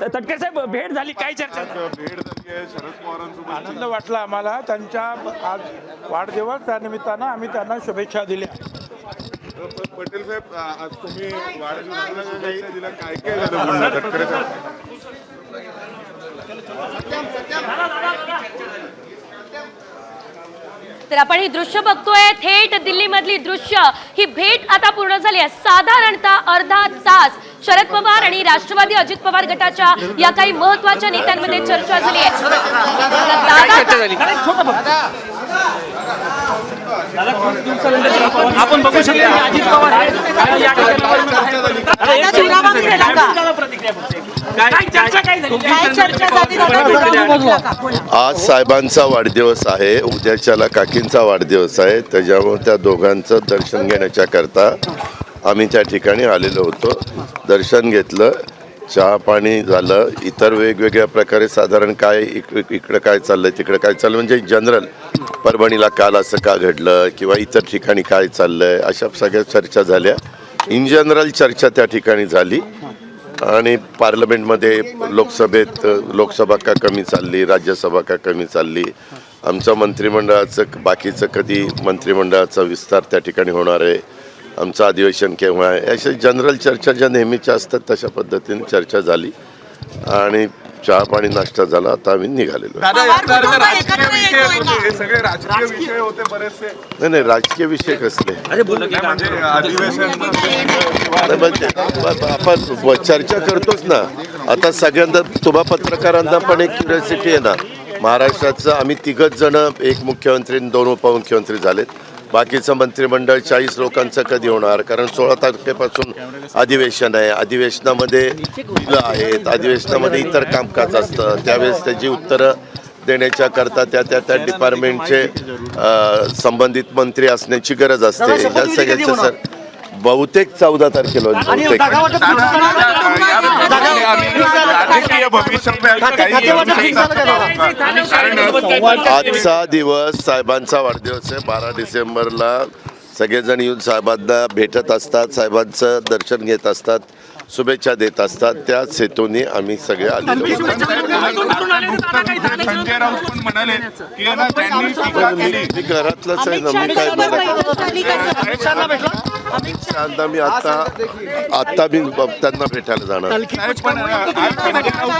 तटकरे साहेब भेट झाली काय चर्चा? भेट झाली? आहे शरद पवारांसोबत आनंद वाटला आम्हाला. त्यांच्या आज वाढदिवस त्या निमित्तानं आम्ही त्यांना शुभेच्छा दिल्या. पटेल साहेब आज तुम्ही वाढदिवसाला दिल्या काय काय झालं तटकरे साहेब? तर आपण ही दृश्य बघतोय. थेट दिल्लीमधली दृश्य. ही भेट आता पूर्ण झाली आहे. साधारणतः अर्धा तास शरद पवार आणि राष्ट्रवादी अजित पवार गटाच्या या काही महत्त्वाच्या नेत्यांमध्ये चर्चा झाली आहे. तर दादा आपण बघू शकतो. की अजित पवार आज साहेबांचा वाढदिवस आहे. उद्याच्याला काकींचा वाढदिवस आहे. त्याच्यामुळे त्या दोघांचं दर्शन घेण्याच्या करता आम्ही त्या ठिकाणी आलेलो होतो. दर्शन घेतलं. चहा पाणी झालं. इतर वेगवेगळ्या प्रकारे साधारण काय इक इक- इकडं काय चाललंय तिकडं काय चाललं म्हणजे जनरल परभणीला काल असं का घडलं किंवा इतर ठिकाणी काय चाललंय? अशा सगळ्या चर्चा झाल्या. इन जनरल चर्चा त्या ठिकाणी झाली. आणि पार्लमेंटमध्ये लोकसभेत लोकसभा का कमी चालली राज्यसभा का कमी चालली आमचं मंत्रिमंडळाचं बाकीचं कधी मंत्रिमंडळाचा विस्तार त्या ठिकाणी होणार आहे आमचं अधिवेशन केव्हा आहे अशा जनरल चर्चा ज्या नेहमीच्या असतात तशा पद्धतीने चर्चा झाली. आणि चहा पाणी नाश्ता झाला आता आम्ही निघालेलो आहे. दादा याचा अर्थ राजकीय विषय होते हे सगळे राजकीय विषय होते बरेचसे. नाही नाही राजकीय विषय कसले? म्हणजे अधिवेशन नाही, म्हणजे आपण ब- चर्चा करतोच ना. आता सगळ्यांना तुम्हा पत्रकारांना पण एक क्युरियोसिटी आहे ना. महाराष्ट्राचं आम्ही तिघच जण एक मुख्यमंत्री आणि दोन उपमुख्यमंत्री झालेत. बाकीचं मंत्रिमंडळ चाळीस लोकांचं कधी होणार? कारण सोळा तारखेपासून अधिवेशन आहे. अधिवेशनामध्ये बिलं आहेत. अधिवेशनामध्ये इतर कामकाज असतं. त्यावेळेस त्याची उत्तरं देण्याच्या करता त्या त्या त्या डिपार्टमेंटचे संबंधित मंत्री असण्याची गरज असते. ह्या सगळ्याच्या सर बहुतेक चौदा तारखेला बहुतेक. आजचा दिवस साहेबांचा वाढदिवस आहे. बारा डिसेंबरला सगळेजण येऊन साहेबांना भेटत असतात. साहेबांचं दर्शन घेत असतात. शुभेच्छा देत असतात. त्याच हेतूने आम्ही सगळे आलेलो घरातलंच आहे ना मी काय शांता मी आता आता मी त्यांना भेटायला जाणार.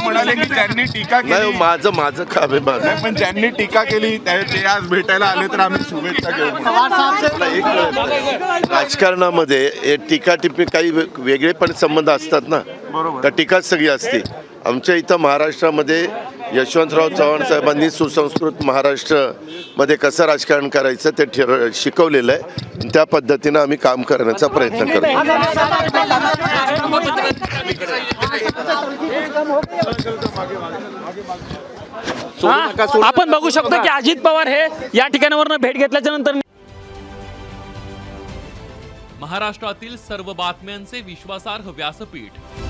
म्हणाले की त्यांनी टीका नाही केली माझं माझं काम आहे माझं. पण ज्यांनी टीका केली त्या- ते आज भेटायला आले तर आम्ही शुभेच्छा घेऊ एक राजकारणामध्ये हे टीका टिप्पणी काही वे- वेगळे पण संबंध असतात ना. बरोबर. का टीकाच सगळी असते. आमच्या इथं महाराष्ट्रामध्ये यशवंतराव चव्हाण साहेबांनी सुसंस्कृत महाराष्ट्रामध्ये कसं राजकारण करायचं ते ठर शिकवलेलं आहे. आणि त्या पद्धतीनं आम्ही काम करण्याचा प्रयत्न करतो आपण बघू शकतो की अजित पवार हे या ठिकाणावरून भेट घेतल्याच्या नंतर महाराष्ट्रातील सर्व बातम्यांचे विश्वासार्ह व्यासपीठ